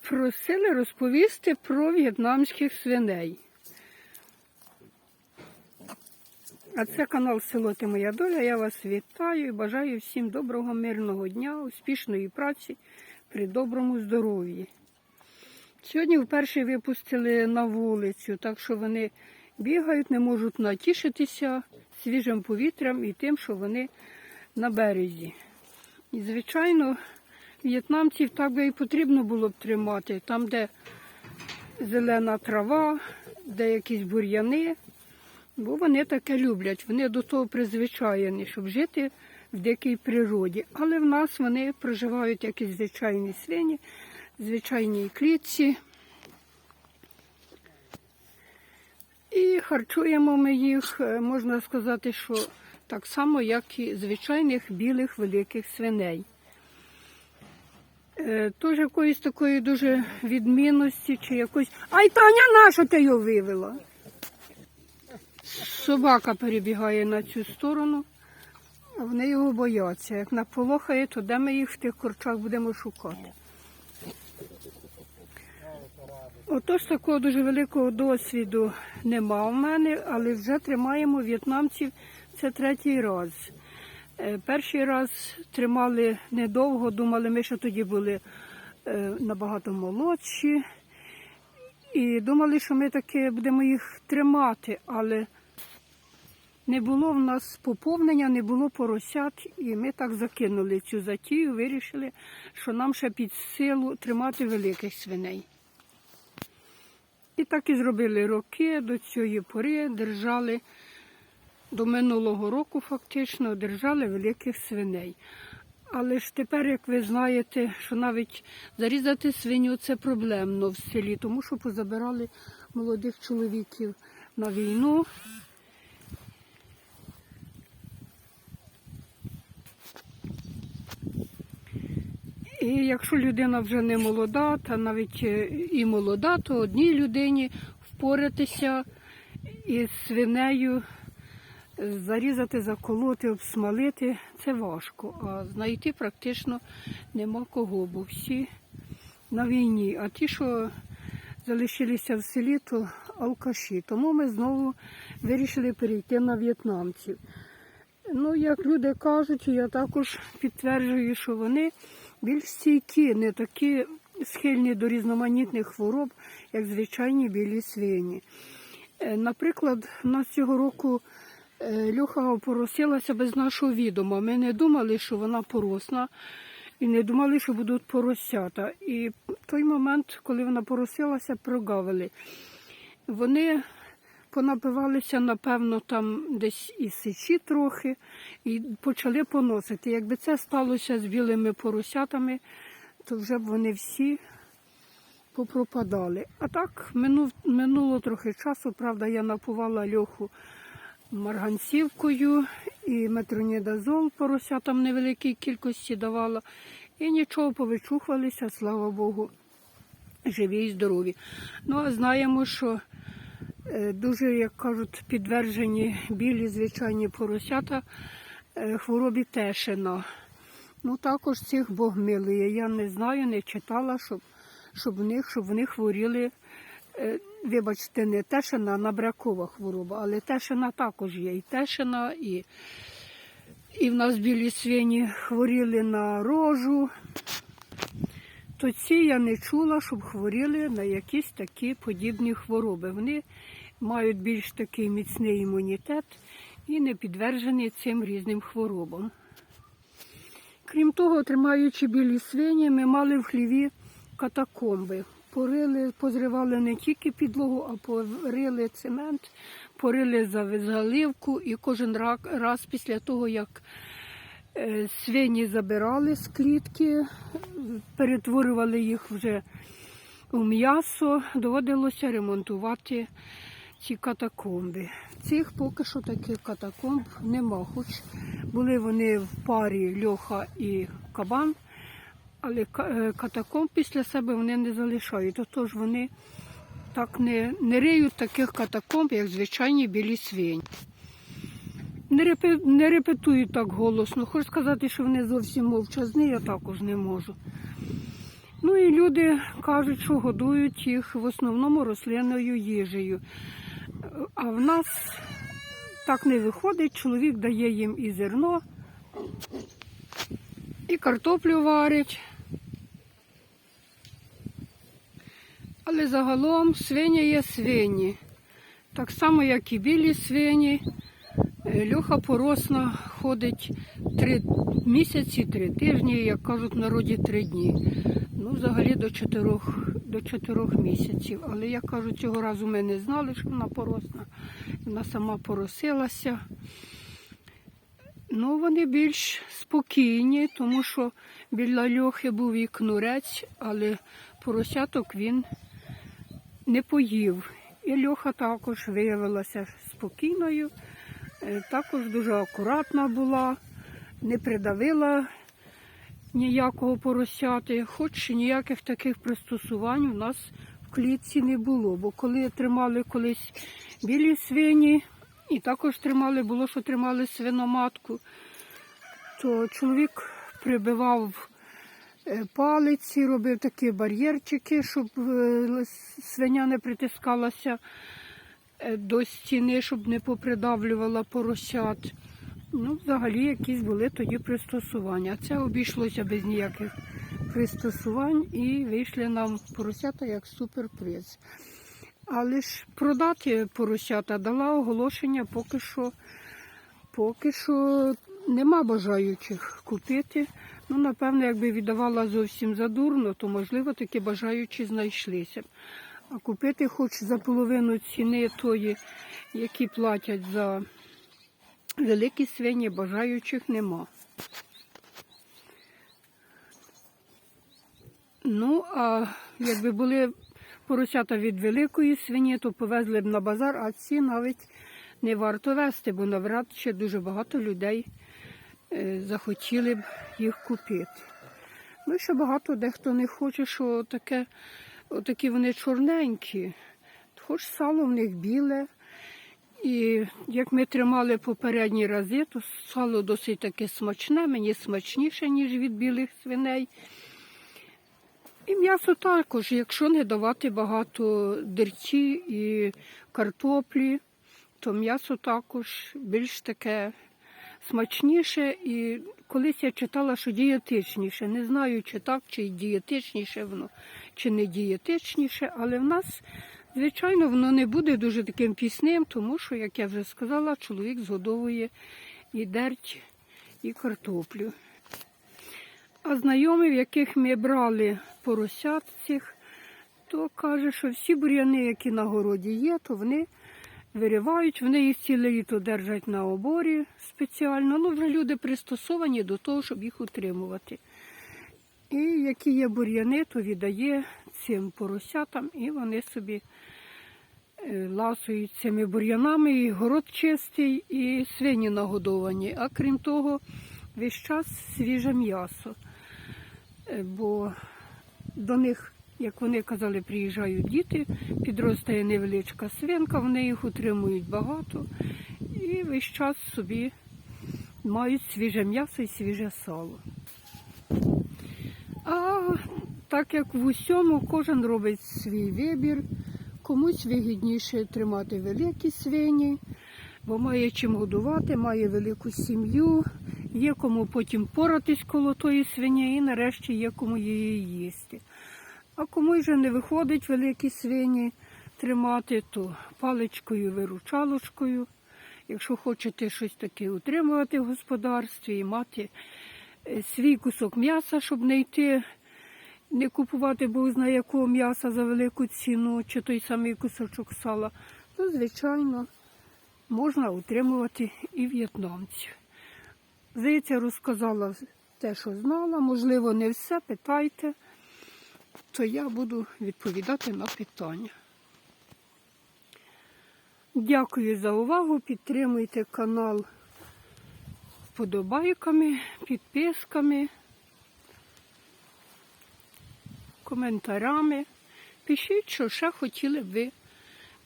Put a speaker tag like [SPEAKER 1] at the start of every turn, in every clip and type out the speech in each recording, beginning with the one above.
[SPEAKER 1] Просили розповісти про в'єтнамських свиней. А це канал Село Ти Моя Доля. Я вас вітаю і бажаю всім доброго, мирного дня, успішної праці при доброму здоров'ї. Сьогодні вперше випустили на вулицю, так що вони бігають, не можуть натішитися свіжим повітрям і тим, що вони на березі. І, звичайно, в'єтнамців так би і потрібно було б тримати, там, де зелена трава, де якісь бур'яни, бо вони таке люблять, вони до того призвичаєні, щоб жити в дикій природі. Але в нас вони проживають як і звичайні свині, в звичайній клітці. І харчуємо ми їх, е, можна сказати, що так само, як і звичайних білих великих свиней. Е, Тож якоїсь такої дуже відмінності чи якось. Ай, Таня, наша ти його вивела? Собака перебігає на цю сторону, а вони його бояться. Як наполохає, то де ми їх в тих корчах будемо шукати. Отож такого дуже великого досвіду нема в мене, але вже тримаємо в'єтнамців це третій раз. Е, Перший раз тримали недовго, думали, ми ще тоді були е, набагато молодші. І думали, що ми таки будемо їх тримати, але не було в нас поповнення, не було поросят, і ми так закинули цю затію, вирішили, що нам ще під силу тримати великих свиней. І так і зробили роки до цієї пори, держали до минулого року фактично держали великих свиней. Але ж тепер, як ви знаєте, що навіть зарізати свиню це проблемно в селі, тому що позабирали молодих чоловіків на війну. І якщо людина вже не молода, та навіть е, і молода, то одній людині впоратися із свинею зарізати, заколоти, обсмалити це важко. А знайти практично нема кого, бо всі на війні. А ті, що залишилися в селі, то алкаші. Тому ми знову вирішили перейти на в'єтнамців. Ну, як люди кажуть, я також підтверджую, що вони більш стійкі, не такі схильні до різноманітних хвороб, як звичайні білі свині. Е, Наприклад, у нас цього року е, Льоха поросилася без нашого відома. Ми не думали, що вона поросна, і не думали, що будуть поросята. І в той момент, коли вона поросилася, прогавили. Вони понапивалися, напевно, там десь і сечі трохи, і почали поносити. Якби це сталося з білими поросятами, то вже б вони всі попропадали. А так минув, минуло трохи часу, правда, я напувала льоху марганцівкою і метронідазол поросятам невеликій кількості давала. І нічого повичухувалися, слава Богу, живі і здорові. Ну, а знаємо, що е, дуже, як кажуть, підтверджені білі звичайні поросята е, хворобі Тешина. Ну, також цих Бог милує. Я не знаю, не читала, щоб, щоб в них, щоб вони хворіли. Е, Вибачте, не тешина, набрякова хвороба, але тешина також є. І тешина, і, і в нас білі свині хворіли на рожу. То ці я не чула, щоб хворіли на якісь такі подібні хвороби. Вони мають більш такий міцний імунітет і не підтверджені цим різним хворобам. Крім того, тримаючи білі свині, ми мали в хліві катакомби. Порили, позривали не тільки підлогу, а порили цемент, порили за- заливку і кожен раз після того, як е, свині забирали з клітки, перетворювали їх вже у м'ясо, доводилося ремонтувати ці катакомби. Цих поки що таких катакомб нема, хоч були вони в парі льоха і кабан, але е, катакомб після себе вони не залишають. Отож вони так не, не риють таких катакомб, як звичайні білі свині. не, репе, не репетують так голосно. Хочу сказати, що вони зовсім мовчазні, я також не можу. Ну і люди кажуть, що годують їх в основному рослинною їжею. А в нас так не виходить, чоловік дає їм і зерно, і картоплю варить. Але загалом свині є свині. Так само, як і білі свині. Е, Льоха поросна ходить три місяці, три тижні, як кажуть в народі, три дні. Ну, взагалі до чотирьох, до чотирьох місяців. Але я кажу, цього разу ми не знали, що вона поросна. Вона сама поросилася. Ну, вони більш спокійні, тому що біля льохи був і кнурець, але поросяток він не поїв. І льоха також виявилася спокійною, е, також дуже акуратна була, не придавила ніякого поросяти, хоч ніяких таких пристосувань у нас в клітці не було. Бо коли тримали колись білі свині, і також тримали, було, що тримали свиноматку, то чоловік прибивав палиці, робив такі бар'єрчики, щоб е, свиня не притискалася е, до стіни, щоб не попридавлювала поросят. Ну, взагалі, якісь були тоді пристосування. Це обійшлося без ніяких пристосувань і вийшли нам поросята як суперприз. Але ж продати поросята дала оголошення поки що, поки що нема бажаючих купити. Ну, напевно, якби віддавала зовсім задурно, то можливо такі бажаючі знайшлися. А купити хоч за половину ціни тої, які платять за великі свині, бажаючих нема. Ну, а якби були поросята від великої свині, то повезли б на базар, а ці навіть не варто вести, бо навряд чи дуже багато людей захотіли б їх купити. Ну, ще багато дехто не хоче, що таке, отакі вони чорненькі, хоч сало в них біле. І як ми тримали попередні рази, то сало досить таке смачне, мені смачніше, ніж від білих свиней. І м'ясо також, якщо не давати багато дерці і картоплі, то м'ясо також більш таке смачніше. І колись я читала, що дієтичніше. Не знаю, чи так, чи дієтичніше воно, чи не дієтичніше, але в нас, звичайно, воно не буде дуже таким пісним, тому що, як я вже сказала, чоловік згодовує і дерть, і картоплю. А знайомі, в яких ми брали поросят цих, то каже, що всі бур'яни, які на городі є, то вони виривають, вони їх ціле літо держать на оборі спеціально. Ну, вже люди пристосовані до того, щоб їх утримувати. І які є бур'яни, то віддає цим поросятам, і вони собі е, ласують цими бур'янами, і город чистий, і свині нагодовані. А крім того, весь час свіже м'ясо. Е, Бо до них, як вони казали, приїжджають діти, підростає невеличка свинка, вони їх утримують багато і весь час собі мають свіже м'ясо і свіже сало. А так як в усьому кожен робить свій вибір, комусь вигідніше тримати великі свині, бо має чим годувати, має велику сім'ю, є кому потім поратись коло тої свині і нарешті є кому її їсти. А кому вже не виходить великі свині тримати, то паличкою, виручалочкою. Якщо хочете щось таке утримувати в господарстві і мати е, свій кусок м'яса, щоб не йти, не купувати Бог знає якого м'яса за велику ціну, чи той самий кусочок сала, то, звичайно, можна утримувати і в'єтнамців. Здається, розказала те, що знала, можливо, не все, питайте, то я буду відповідати на питання. Дякую за увагу. Підтримуйте канал вподобайками, підписками, коментарями. Пишіть, що ще хотіли б ви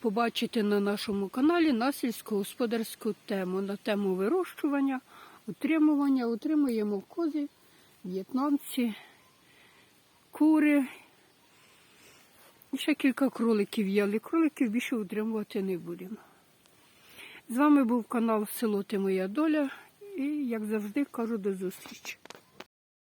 [SPEAKER 1] побачите на нашому каналі на сільськогосподарську тему, на тему вирощування, утримування. Утримуємо кози, в'єтнамці, кури. Ще кілька кроликів є, але кроликів більше утримувати не будемо. З вами був канал Село Ти Моя Доля і, як завжди, кажу до зустрічі.